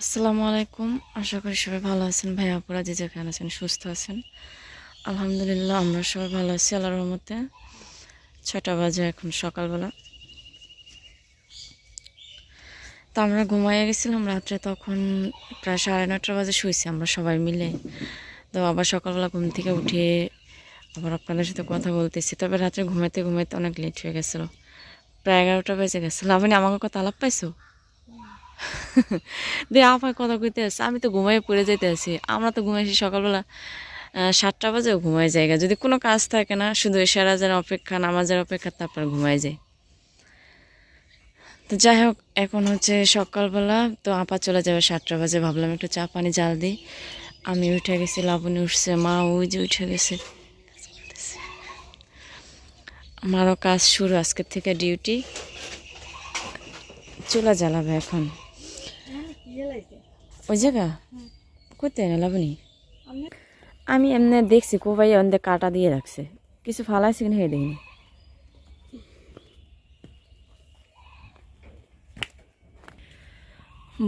আসসালামু আলাইকুম। আশা করি সবাই ভালো আছেন। ভাই আপুরা, যে যেখানে আছেন, সুস্থ আছেন। আলহামদুলিল্লাহ, আমরা সবাই ভালো আছি আল্লাহ রহমতে। ছটা বাজে এখন সকালবেলা। তো আমরা ঘুমাইয়ে গেছিলাম রাত্রে, তখন প্রায় সাড়ে নটা বাজে শুয়েছি আমরা সবাই মিলে। তো আবার সকালবেলা ঘুম থেকে উঠে আবার আপনাদের সাথে কথা বলতেছি। তবে রাত্রে ঘুমাইতে ঘুমাইতে অনেক লেট হয়ে গেছিল। প্রায় এগারোটা বেজে গেছিল আপনি আমাকে কথা আলাপ পাইছো? দে আমার কথা কইতে আছে আমি তো ঘুমাই পড়ে যেতে আছি। আমরা তো ঘুমাইছি সকালবেলা সাতটা বাজেও ঘুমাই জায়গা যদি কোনো কাজ থাকে না, শুধু সেরাজের অপেক্ষা, নামাজের অপেক্ষা, তারপর ঘুমাই যায়। তো যাই হোক, এখন হচ্ছে সকালবেলা, তো আপা চলে যাবে সাতটা বাজে। ভাবলাম একটু চা পানি, জাল দিই। আমি উঠে গেছি, লাবণী উঠছে, মা ওই যে উঠে গেছে। আমারও কাজ শুরু, আজকের থেকে ডিউটি। চুলা জ্বালাবে এখন। ওই জায়গা? কোথায় না আমি এমনি দেখছি কোবাই অন্ধে কাটা দিয়ে রাখছে। কিছু ফালাইছে কিনা হে দেখিনি।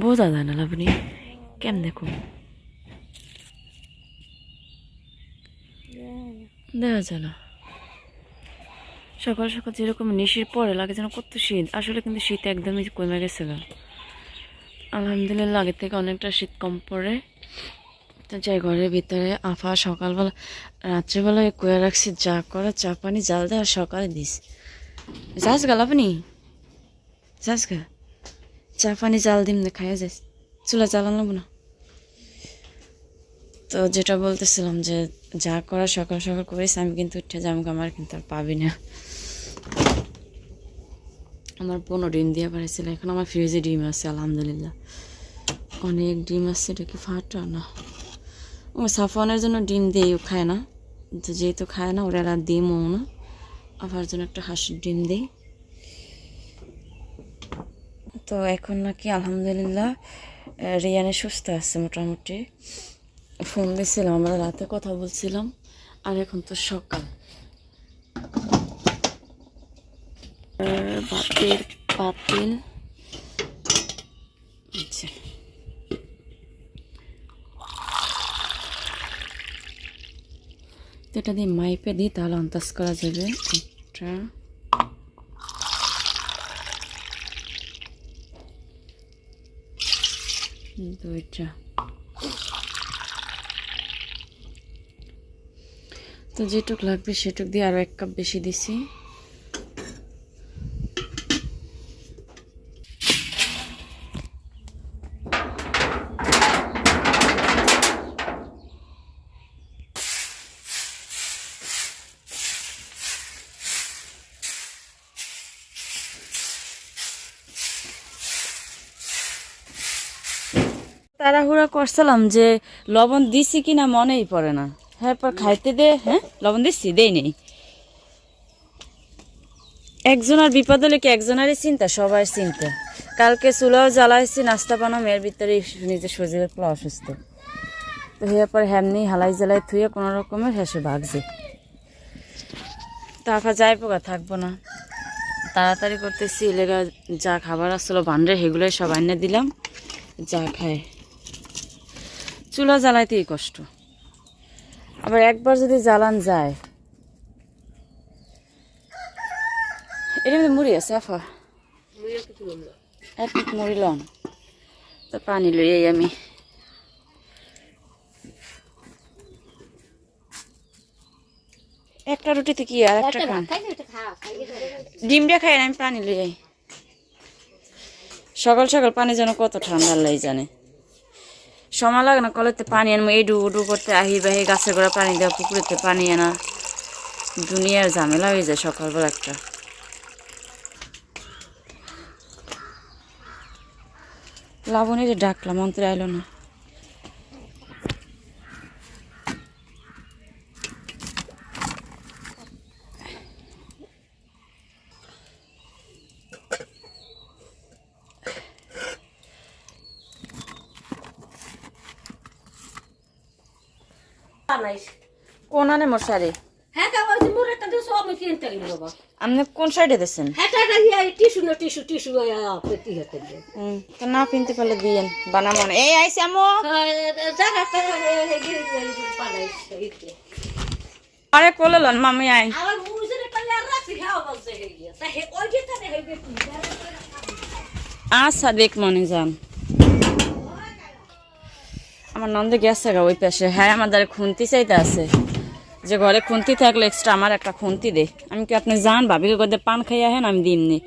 বোঝা যায় না লাবণী কেন দেখো দেখা যায় না। সকাল সকাল যেরকম নিশির পরে লাগে যেন কত শীত। আসলে কিন্তু শীত একদমই কমে গেছে গা। আলহামদুলিল্লাহ আগের থেকে অনেকটা শীত কম পড়ে। তো যাই, ঘরের ভিতরে আফা সকালবেলা রাত্রেবেলায় কয়ে রাখছি, যা করে চা পানি, জাল দেয় আর সকালে দিস। যাস গা লাভনি যাস গা। চা পানি, জাল দিম না খাইয়া যাস। চুলা জ্বালানো না। তো যেটা বলতেছিলাম যে, যা করা সকাল সকাল করিস, আমি কিন্তু উঠে যাব আমার কিন্তু আর পাবি না। আমার বোনও ডিম দিয়ে পাঠাইছিল এখন আমার ফ্রিজে ডিম আছে, আলহামদুলিল্লাহ। অনেক ডিম আছে, এটা কি ফাটা? না। ও সাফনের জন্য ডিম দিই ও খায় না। তো যেহেতু খায় না, ওরা আর ডিমও না। আবার জন্য একটা হাঁসের ডিম দিই। তো এখন নাকি, আলহামদুলিল্লাহ রিয়ানে সুস্থ আছে মোটামুটি। ফোন দিয়েছিলাম আমরা রাতে কথা বলছিলাম। আর এখন তো সকাল। আচ্ছা তো এটা দিয়ে মাইপে দিই তাহলে আন্দাজ করা যাবে। একটা। দুইটা। তো যেটুক লাগবে সেটুক দিয়ে আরও এক কাপ বেশি দিছি। তাড়াহুড়া করছিলাম যে লবণ দিছি কিনা মনেই পড়ে না। হ্যাঁ পর খাইতে দে হ্যাঁ? লবণ দিচ্ছি দেই নেই। একজনের বিপদ হলে কি একজনেরই চিন্তা? সবাই চিন্তা। কালকে চুলাও জ্বালাইছি, নাস্তা বানাম এর ভিতরে নিজে শরীর একটু অসুস্থ। তো হয়ে পর হেমনি হালাই জ্বালাই থুয়ে কোনো রকমের হেসে ভাগছে। টাকা যাই পোকা থাকব না। তাড়াতাড়ি করতেছি, এলেগা যা খাবার আসলো ভান্ডারে সেগুলোই সব আনিয়ে দিলাম। যা খায়। চুলা জ্বালাইতেই কষ্ট। আবার একবার যদি জ্বালান যায়। এটা মধ্যে মুড়ি আছে, আফা। এক পিঠ মুড়ি লন। তো পানি লই আমি। একটা রুটিতে কি আর একটা খান? ডিমটা খাই আমি পানি লই যাই সকাল সকাল পানি যেন কত ঠান্ডা লাই জানে। সময় লাগে না কলেতে পানি আনব এই ডুবু ডুবু করতে আহি বাহি গাছের গোড়া পানি দেওয়া পুকুরেতে পানি আনা। দুনিয়ার ঝামেলা হয়ে যায় সকালবেলা একটা। লাবণীরে ডাকলাম, অন্তরে আইলো না। কোনানে মশারি হ্যাঁ কা ওই মুরে দিছো আমি কিনতে গেল বাবা। আপনি কোন সাইডে দিয়েছেন? টিসু না টিসু টিসু পেটি হতে তো না কিনতে পারলে দিয়েন বানাবো না এই আইসি আমো। জায়গাটা পালাইছে আরে কোলে লন মামি আই আমার মুজরে পালে আর রাখি হ্যাঁ বলছে হে তা হে ওই যে তানে হে আচ্ছা দেখ মনে যান। আমার নন্দে গেছে গা ওই পাশে। হ্যাঁ আমার দ্বারা খুন্তি চাইতে আছে। যে ঘরে খুন্তি থাকলে এক্সট্রা আমার একটা খুন্তি দে। আমি কি আপনি যান ভাবিকে করতে পান খাইয়া হেন আমি দিমনি।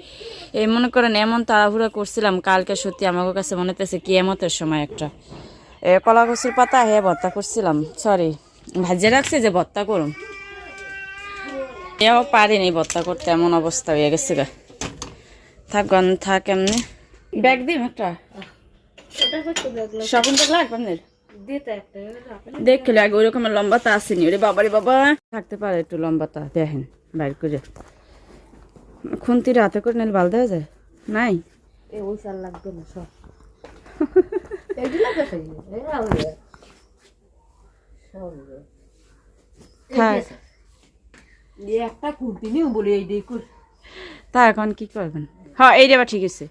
এই মনে করেন এমন তাড়াহুড়া করছিলাম কালকে সত্যি আমার কাছে মনে হতেছে কি এমতের সময় একটা। এ কলা কচুর পাতা হে ভর্তা করছিলাম। সরি ভাজে রাখছে যে ভর্তা করুন এও পারিনি ভর্তা করতে এমন অবস্থা হয়ে গেছে গা। থাক গন থাক এমনি। ব্যাগ দিম একটা। শকুন লাগবে আপনার? দেখলে আগে ওই রকমের লম্বাটা আসেনি। ওরে বাবারে বাবা। থাকতে পারে একটু লম্বাটা দেখেন বাইর করে। খুন্তির হাতে করে নিলে ভালো দেওয়া যায়? নাই? ওই সাল লাগবে না সব। তা এখন কি করবেন? হ্যাঁ ঠিক আছে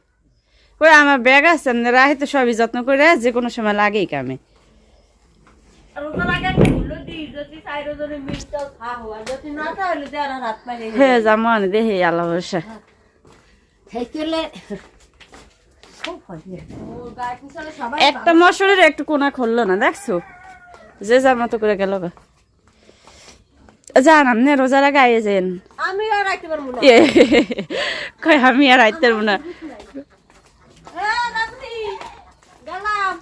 ওই আমার ব্যাগ আছে রাহি তো সবই যত্ন করে যে কোনো সময় লাগেই কামে। হ্যাঁ জামান দেখে আল্লাহ সবাই একটা মশলের একটু কোনা খুললো না দেখছ? যে যার মতো করে গেল জান আপনি রোজার আগে আইয়ে যেন। আমি আর রাখতে পারব না। আমি আর আইতে পারব না হ্যাঁ রাত্রি গেলাম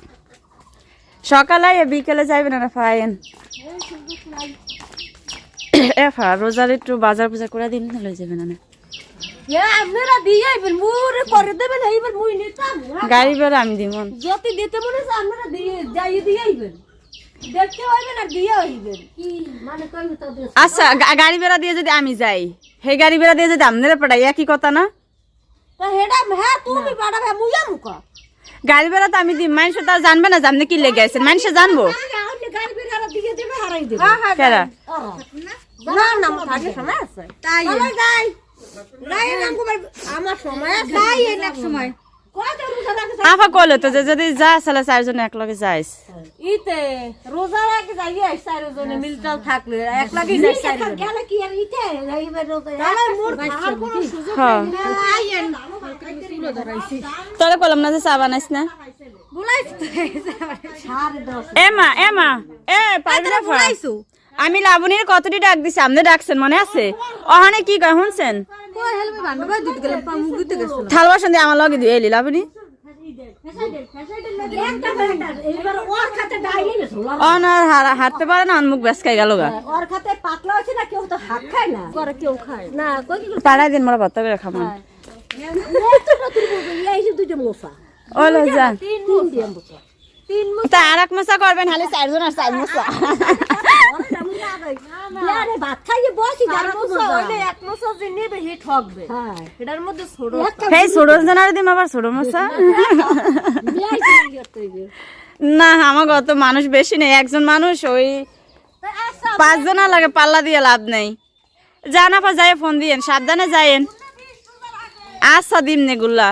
সকালে বিকেলে যাইবেন না ফাইন। এ ফা রোজার একটু বাজার পূজা করে দিন লই যাবেন না হ্যাঁ আপনারা দিয়ে আইবেন মুরে করে দেবেন এইবার মুই নিতাম গাড়ি বেড়ে আমি দিব। যদি দিতে মনে আপনারা দিয়ে যাই আইবেন। মানে আচ্ছা গাড়ি বেড়া দিয়ে যদি আমি যাই সেই গাড়ি বেড়া দিয়ে যদি আপনারা পড়াই একই কথা না? হ্যাঁ তুমি পাঠাবে মুইয়া মুকা গাড়ি বেড়া তো আমি দিই মানুষ তো আর জানবে না আপনি কি লেগে আছেন। মানুষ জানব। হারাই দেবে কেরা? না না আমার সময় আছে। আফা কইলো তো যে যদি যা সালা চারজন এক লগে যাইস ইতে রোজা রাখে যাই আই সাইরো জনে মিলটাল থাকলে এক লাগি যাই সাইরো গেলে কি আর ইতে যাইবে রোজা তাহলে মোর খাওয়ার কোনো সুযোগ হ্যাঁ নাই আইয়েন তোরা কলম না যে চা বানাইস না বুলাইছ দশ এমা এমা এ পারবি না ফা? আমি লাবণীর কতটি ডাক দিছি? আপনি ডাকছেন মনে আছে? ওখানে কি কয় শুনছেন? থাল বাসন দিয়ে আমার লগে দিয়ে এলি লাবণী। একটা ব্যাটার এইবার ওর খাতে ডাইলে গেছিল অনার হাঁটতে পারে না মুখ ব্যাস খাই গেল গা। ওর খাতে পাতলা আছে না কেউ তো হাত খায় না। করে কেউ খায়। না কই দিন মোরা করে খাব। যে তিন আর এক মশা করবেন হালে চারজন আর চার মশা ভাত খাইয়ে বসি যার মশা হইলে এক মশা যে নেবে হে ঠকবে হ্যাঁ। এটার মধ্যে ছোট সেই ছোট জনার দিম আবার ছোট মশা? না আমার অত মানুষ বেশি নেই একজন মানুষ ওই পাঁচজন লাগে পাল্লা দিয়ে লাভ নেই। যান আপা যাই ফোন দিয়েন সাবধানে যাইয়েন। আচ্ছা দিম নে গুল্লা।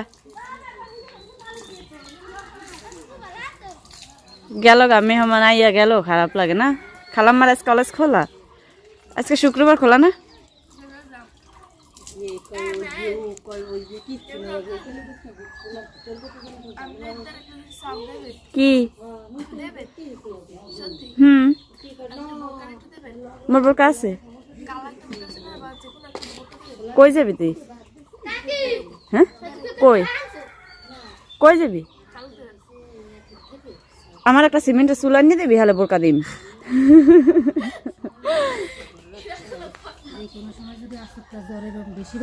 গেল গা মেহমান আইয়া গেল খারাপ লাগে না? খালাম্মার আজ কলেজ খোলা? আজকে শুক্রবার খোলা না? কি? হুম। মোর বোর কাছে কই যাবি তুই? হ্যাঁ? কই? কই যাবি? আমার একটা সিমেন্টের চুলা নিয়ে দিবি, হলে বোরকা দিম। কোনো সময় যদি আস্তে আস্তে জ্বর এবং বেশি